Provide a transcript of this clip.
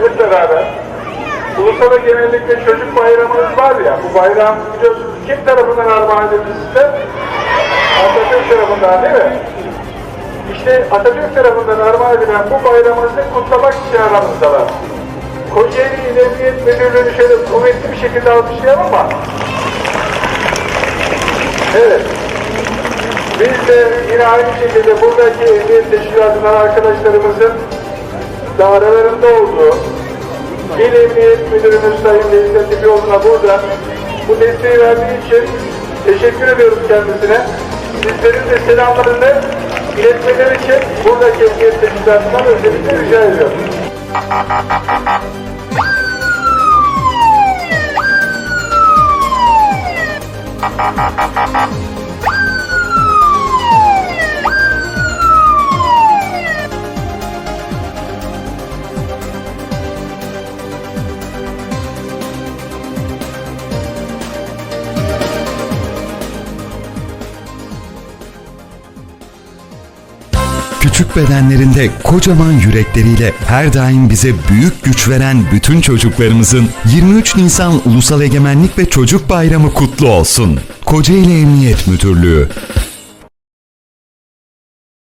hep beraber Ulusal Egemenlik ve Çocuk Bayramımız var ya, bu bayram biliyorsunuz kim tarafından armağan edildi size? Atatürk tarafından değil mi? İşte Atatürk tarafından armağan edilen bu bayramımızı kutlamak için aramızdalar. Kocaeli İl Emniyet Müdürlüğü'nü şöyle kuvvetli bir şekilde alkışlayalım ama Evet. Biz de yine aynı şekilde buradaki emniyet teşkilatından arkadaşlarımızın da aralarında olduğu İl Emniyet Müdürümüz Sayın Deniz Tepioğlu'na burada bu desteği verdiği için teşekkür ediyoruz kendisine. Sizlerin de selamlarını iletmeleri için buradaki emniyet teşkilatından özellikle rica ediyorum. Küçük bedenlerinde kocaman yürekleriyle her daim bize büyük güç veren bütün çocuklarımızın 23 Nisan Ulusal Egemenlik ve Çocuk Bayramı kutlu olsun. Kocaeli Emniyet Müdürlüğü